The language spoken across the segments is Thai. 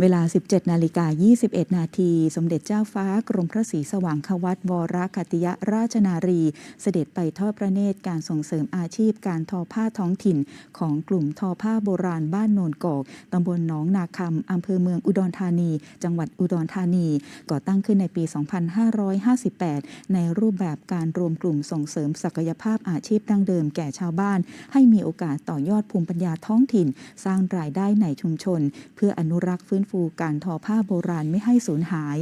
เวลา 17 นาฬิกา 21 นาที สมเด็จเจ้าฟ้ากรมพระศรีสว่างควัตวรคติยราชนารี เสด็จไปทอดพระเนตรการส่งเสริมอาชีพการทอผ้าท้องถิ่น ของกลุ่มทอผ้าโบราณบ้านโนนกอก ตำบลหนองนาคำอำเภอเมืองอุดรธานี จังหวัดอุดรธานี ก่อตั้งขึ้นในปี 2558 ในรูปแบบการรวมกลุ่มส่งเสริมศักยภาพอาชีพดั้งเดิมแก่ชาวบ้าน ให้มีโอกาสต่อยอดภูมิปัญญาท้องถิ่น สร้างรายได้ในชุมชน เพื่ออนุรักษ์ฟื้นฟูการทอผ้าโบราณไม่ให้สูญหาย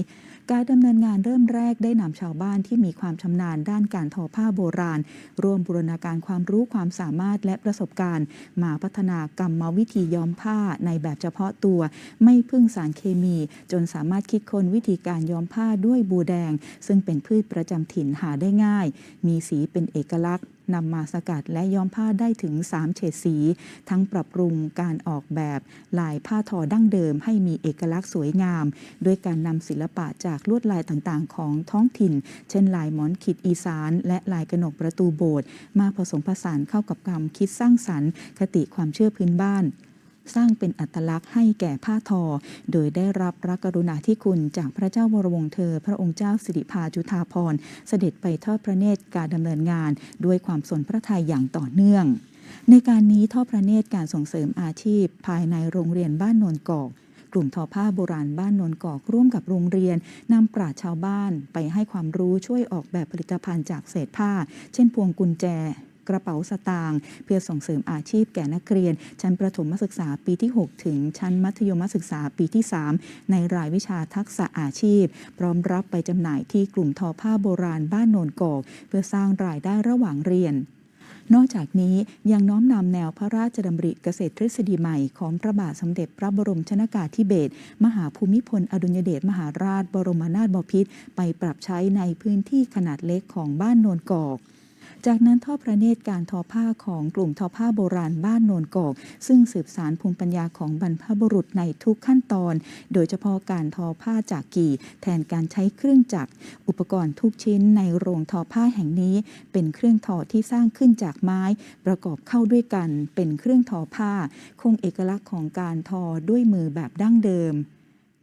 การดำเนินงานเริ่มแรกได้นำชาวบ้านที่มีความชำนาญด้านการทอผ้าโบราณ ร่วมบูรณาการความรู้ความสามารถและประสบการณ์ มาพัฒนากรรมวิธีย้อมผ้าในแบบเฉพาะตัว ไม่พึ่งสารเคมี จนสามารถคิดค้นวิธีการย้อมผ้าด้วยบูแดง ซึ่งเป็นพืชประจำถิ่นหาได้ง่าย มีสีเป็นเอกลักษณ์ นำมาสกัดและย้อมผ้าได้ถึง 3 เฉดสี ทั้งปรับปรุงการออกแบบลายผ้าทอดั้งเดิมให้มีเอกลักษณ์สวยงาม ด้วยการนำศิลปะจากลวดลายต่างๆ ของท้องถิ่น เช่นลายหมอนขีดอีสาน และลายกระหนกประตูโบสถ์มาผสมผสานเข้ากับความคิดสร้างสรรค์ คติความเชื่อพื้นบ้าน สร้างเป็นอัตลักษณ์ให้แก่ผ้าทอ โดยได้รับพระกรุณาธิคุณจากพระเจ้าวรวงเธอ พระองค์เจ้าสิริภาจุฑาภรเสด็จไปทอดพระเนตรการดำเนินงาน ด้วยความสนพระทัยอย่างต่อเนื่อง ในการนี้ทอดพระเนตรการส่งเสริมอาชีพ ภายในโรงเรียนบ้านโนนกอกกลุ่มทอผ้าโบราณบ้านนนกอกร่วมกับโรงเรียนนำปราชชาวบ้านไปให้ความรู้ช่วยออกแบบผลิตภัณฑ์จากเศษผ้า เช่นพวงกุญแจ กระเป๋าสตางค์เพื่อส่งเสริมอาชีพแก่นักเรียน ชั้นประถมศึกษาปีที่ 6 ถึงชั้นมัธยมศึกษาปีที่ 3 ในรายวิชาทักษะอาชีพ พร้อมรับไปจำหน่ายที่กลุ่มทอผ้าโบราณบ้านโนนกอก เพื่อสร้างรายได้ระหว่างเรียนนอกจากนี้ยังน้อมนำแนวพระราชดำริเกษตรทฤษฎีใหม่ของพระบาทสมเด็จพระบรมชนากาธิเบศรมหาภูมิพลอดุลยเดชมหาราช บรมนาถบพิตรไปปรับใช้ในพื้นที่ขนาดเล็กของบ้านโนนกอก จากนั้นทอดพระเนตรการทอผ้าของกลุ่มทอผ้าโบราณบ้านโนนกอก ซึ่งสืบสารภูมิปัญญาของบรรพบุรุษในทุกขั้นตอน โดยเฉพาะการทอผ้าจากกี่ แทนการใช้เครื่องจักร อุปกรณ์ทุกชิ้นในโรงทอผ้าแห่งนี้ เป็นเครื่องทอที่สร้างขึ้นจากไม้ ประกอบเข้าด้วยกัน เป็นเครื่องทอผ้า คงเอกลักษณ์ของการทอด้วยมือแบบดั้งเดิม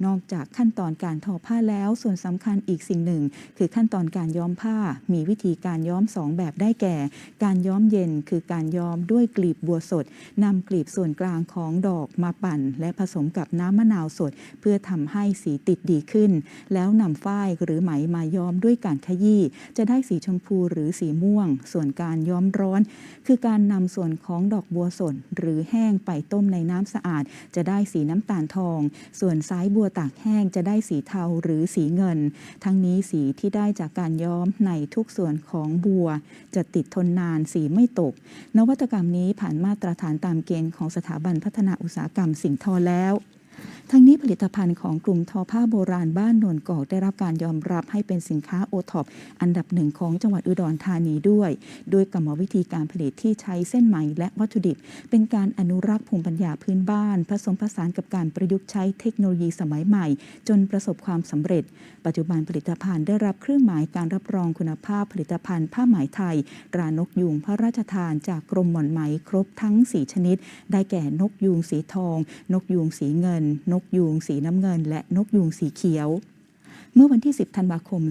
นอกจากขั้นตอนการทอผ้าแล้วส่วนสำคัญอีกสิ่งหนึ่ง คือขั้นตอนการย้อมผ้า มีวิธีการย้อมสองแบบได้แก่ การย้อมเย็นคือการย้อมด้วยกลีบบัวสดนำกลีบส่วนกลางของดอกมาปั่น และผสมกับน้ำมะนาวสด เพื่อทำให้สีติดดีขึ้น แล้วนำฝ้ายหรือไหมมาย้อมด้วยการขยี้จะได้สีชมพูหรือสีม่วง ส่วนการย้อมร้อน คือการนำส่วนของดอกบัวสดหรือแห้งไปต้มในน้ำสะอาด จะได้สีน้ำตาลทอง ส่วนสายบัวตากแห้งจะได้สีเทาหรือสีเงิน ทั้งนี้สีที่ได้จากการย้อมในทุกส่วนของบัว จะติดทนนานสีไม่ตก นวัตกรรมนี้ผ่านมาตรฐานตามเกณฑ์ของสถาบันพัฒนาอุตสาหกรรมสิ่งทอแล้ว ทั้งนี้ผลิตภัณฑ์ของกลุ่มทอผ้าโบราณบ้านโนนกอกได้รับการยอมรับให้เป็นสินค้าโอท็อปอันดับหนึ่งของจังหวัดอุดรธานีด้วยโดยกรรมวิธีการผลิตที่ใช้เส้นไหมและวัตถุดิบ เป็นการอนุรักษ์ภูมิปัญญาพื้นบ้าน ผสมผสานกับการประยุกต์ใช้เทคโนโลยีสมัยใหม่ จนประสบความสำเร็จ ปัจจุบันผลิตภัณฑ์ได้รับเครื่องหมายการรับรองคุณภาพผลิตภัณฑ์ ผ้าไหมไทยตรานกยูงพระราชทานจากกรมหม่อนไหมครบทั้ง 4 ชนิด ได้แก่นกยูงสีทอง นกยูงสีเงินนกยูงสีน้ำเงิน และนกยูงสีเขียว เมื่อวันที่ 10 ธันวาคม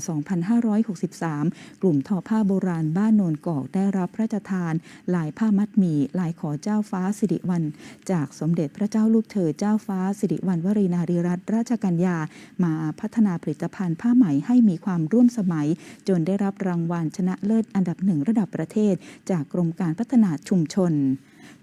2563 กลุ่มทอผ้าโบราณบ้านโนนกอกได้รับพระราชทาน ลายผ้ามัดหมี่ ลายขอเจ้าฟ้าสิริวัลจากสมเด็จพระเจ้าลูกเธอเจ้าฟ้าสิริวัณวรีนารีรัตนราชกัญญา มาพัฒนาผลิตภัณฑ์ผ้าไหมให้มีความร่วมสมัย จนได้รับรางวัลชนะเลิศอันดับหนึ่งระดับประเทศ จากกรมการพัฒนาชุมชน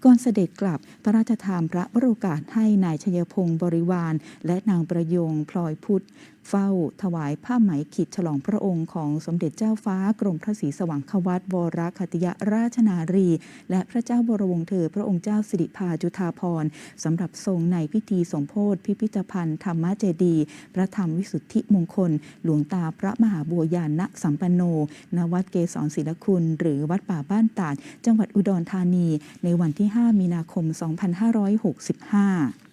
ก่อนเสด็จกลับพระราชทานพระวโรกาสให้นายชยพงศ์บริวาร และนางประยงพลอยพุทธ เฝ้าถวายผ้าไหมขีดฉลองพระองค์ของสมเด็จเจ้าฟ้ากรมพระศรีสว่างควัตวรคติยราชนารี และพระเจ้าบรวงศ์เธอพระองค์เจ้าสิริภาจุฑาภรสำหรับทรงในพิธีสมโพธิพิพิธภัณฑ์ธรรมเจดีย์พระธรรมวิสุทธิมงคล หลวงตาพระมหาบัวยานณสัมปันโนณวัดเกศรศิลคุณ หรือวัดป่าบ้านตาดจังหวัดอุดรธานี ในวันที่ที่ 5 มีนาคม 2565